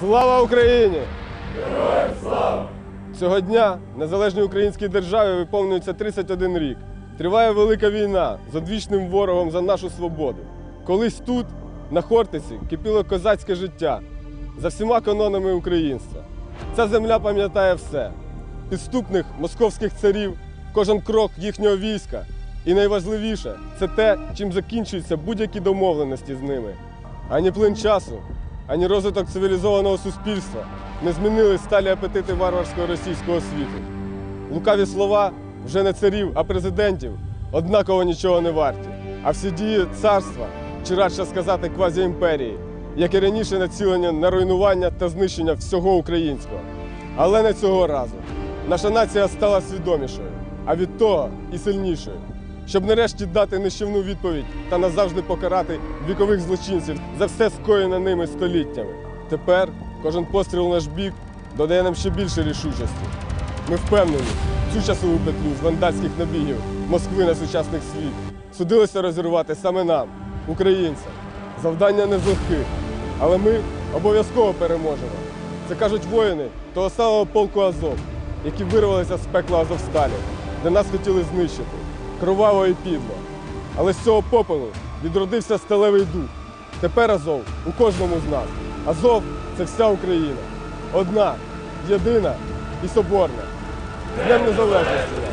Слава Україні! Героям слава! Цього дня незалежній українській державі виповнюється 31 рік. Триває велика війна з одвічним ворогом за нашу свободу. Колись тут, на Хортиці, кипіло козацьке життя за всіма канонами українства. Ця земля пам'ятає все: підступних московських царів, кожен крок їхнього війська. І найважливіше це те, чим закінчуються будь-які домовленості з ними. Ані плин часу, ані розвиток цивілізованого суспільства не змінили сталі апетити варварського російського світу. Лукаві слова вже не царів, а президентів однаково нічого не варті. А всі дії царства, чи радше сказати квазіімперії, як і раніше націлення на руйнування та знищення всього українського. Але не цього разу. Наша нація стала свідомішою, а від того і сильнішою. Щоб нарешті дати нищівну відповідь та назавжди покарати вікових злочинців за все скоєне ними століттями. Тепер кожен постріл у наш бік додає нам ще більше рішучості. Ми впевнені, цю часову петлю з вандальських набігів Москви на сучасних світ судилося розірвати саме нам, українцям. Завдання не з але ми обов'язково переможемо. Це кажуть воїни того самого полку Азов, які вирвалися з пекла Азовсталі, де нас хотіли знищити, кроваво і підло. Але з цього попелу відродився сталевий дух. Тепер Азов у кожному з нас. Азов це вся Україна. Одна, єдина і соборна. Днем Незалежності!